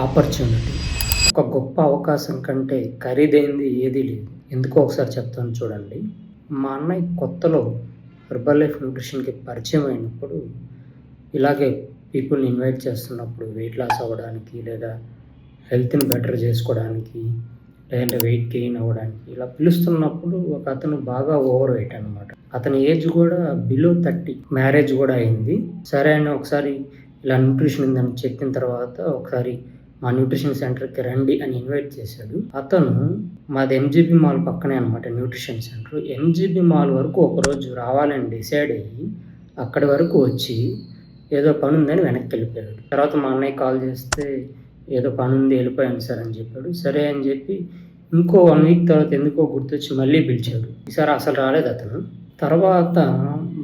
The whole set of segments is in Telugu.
ఆపర్చునిటీ ఒక గొప్ప అవకాశం కంటే ఖరీదైంది ఏదీ లేదు. ఎందుకో ఒకసారి చెప్తాను చూడండి. మా అన్నయ్య కొత్తలో హెర్బల్ లైఫ్ న్యూట్రిషన్కి పరిచయం అయినప్పుడు ఇలాగే పీపుల్ని ఇన్వైట్ చేస్తున్నప్పుడు వెయిట్ లాస్ అవ్వడానికి లేదా హెల్త్ని బెటర్ చేసుకోవడానికి లేదంటే వెయిట్ గెయిన్ అవ్వడానికి ఇలా పిలుస్తున్నప్పుడు ఒక అతను బాగా ఓవర్ వెయిట్ అనమాట అతని ఏజ్ కూడా బిలో థర్టీ మ్యారేజ్ కూడా అయింది. సరే అని ఒకసారి ఇలా న్యూట్రిషన్ ఉందని చెప్పిన తర్వాత ఒకసారి మా న్యూట్రిషన్ సెంటర్కి రండి అని ఇన్వైట్ చేశాడు. అతను మాది ఎంజీబీ మాల్ పక్కనే అనమాట న్యూట్రిషన్ సెంటర్ ఎంజీబీ మాల్ వరకు ఒకరోజు రావాలని డిసైడ్ అయ్యి అక్కడి వరకు వచ్చి ఏదో పని ఉందని వెనక్కి వెళ్ళిపోయాడు. తర్వాత మా అన్నయ్య కాల్ చేస్తే ఏదో పని ఉంది వెళ్ళిపోయాను సార్ అని చెప్పాడు. సరే అని చెప్పి ఇంకో వన్ వీక్ తర్వాత ఎందుకో గుర్తొచ్చి మళ్ళీ పిలిచాడు. ఈసారి అసలు రాలేదు అతను. తర్వాత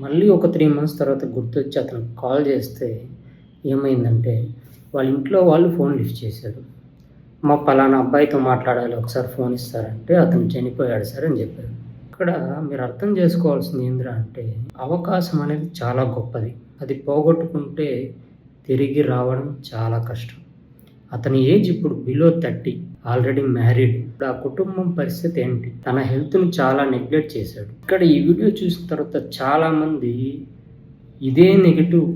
మళ్ళీ ఒక త్రీ మంత్స్ తర్వాత గుర్తొచ్చి అతను కాల్ చేస్తే ఏమైందంటే వాళ్ళ ఇంట్లో వాళ్ళు ఫోన్ లిఫ్ట్ చేశారు. మా పలానా అబ్బాయితో మాట్లాడాలి ఒకసారి ఫోన్ ఇస్తారంటే అతను చనిపోయాడు సార్ అని చెప్పారు. ఇక్కడ మీరు అర్థం చేసుకోవాల్సింది ఏంద్రా అంటే అవకాశం అనేది చాలా గొప్పది. అది పోగొట్టుకుంటే తిరిగి రావడం చాలా కష్టం. అతని ఏజ్ ఇప్పుడు బిలో థర్టీ ఆల్రెడీ మ్యారీడ్. ఆ కుటుంబం పరిస్థితి ఏంటి? తన హెల్త్ను చాలా నెగ్లెక్ట్ చేశాడు. ఇక్కడ ఈ వీడియో చూసిన తర్వాత చాలామంది ఇదే నెగిటివ్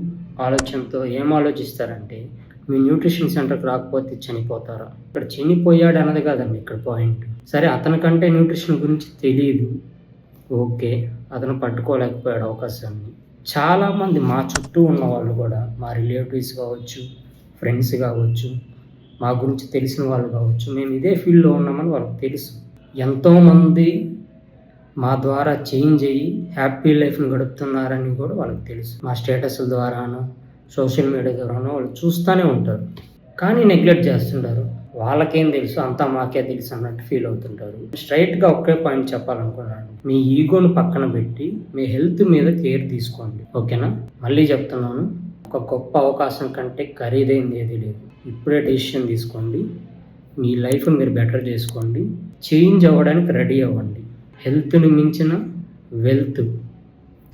ఆలోచనతో ఏం ఆలోచిస్తారంటే మీ న్యూట్రిషన్ సెంటర్కి రాకపోతే చనిపోతారా? ఇక్కడ చనిపోయాడు అన్నది కాదండి ఇక్కడ పాయింట్. సరే అతనికంటే న్యూట్రిషన్ గురించి తెలియదు ఓకే అతను పట్టుకోలేకపోయాడు అవకాశాన్ని. చాలామంది మా చుట్టూ ఉన్న వాళ్ళు కూడా మా రిలేటివ్స్ కావచ్చు ఫ్రెండ్స్ కావచ్చు మా గురించి తెలిసిన వాళ్ళు కావచ్చు మేము ఇదే ఫీల్డ్లో ఉన్నామని వాళ్ళకి తెలుసు. ఎంతోమంది మా ద్వారా చేంజ్ అయ్యి హ్యాపీ లైఫ్ని గడుపుతున్నారని కూడా వాళ్ళకి తెలుసు. మా స్టేటస్ల ద్వారానో సోషల్ మీడియా ద్వారానో వాళ్ళు చూస్తూనే ఉంటారు. కానీ నెగ్లెక్ట్ చేస్తుంటారు. వాళ్ళకేం తెలుసు? అంతా మాకే తెలుసు అన్నట్టు ఫీల్ అవుతుంటారు. స్ట్రైట్గా ఒకే పాయింట్ చెప్పాలనుకున్నాను. మీ ఈగోను పక్కన పెట్టి మీ హెల్త్ మీద కేర్ తీసుకోండి. ఓకేనా? మళ్ళీ చెప్తున్నాను. ఒక గొప్ప అవకాశం కంటే ఖరీదైంది ఏది లేదు. ఇప్పుడే డెసిషన్ తీసుకోండి. మీ లైఫ్ మీరు బెటర్ చేసుకోండి. చేంజ్ అవ్వడానికి రెడీ అవ్వండి. హెల్త్ని మించిన వెల్త్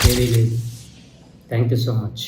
ఏదీ లేదు. Thank you so much.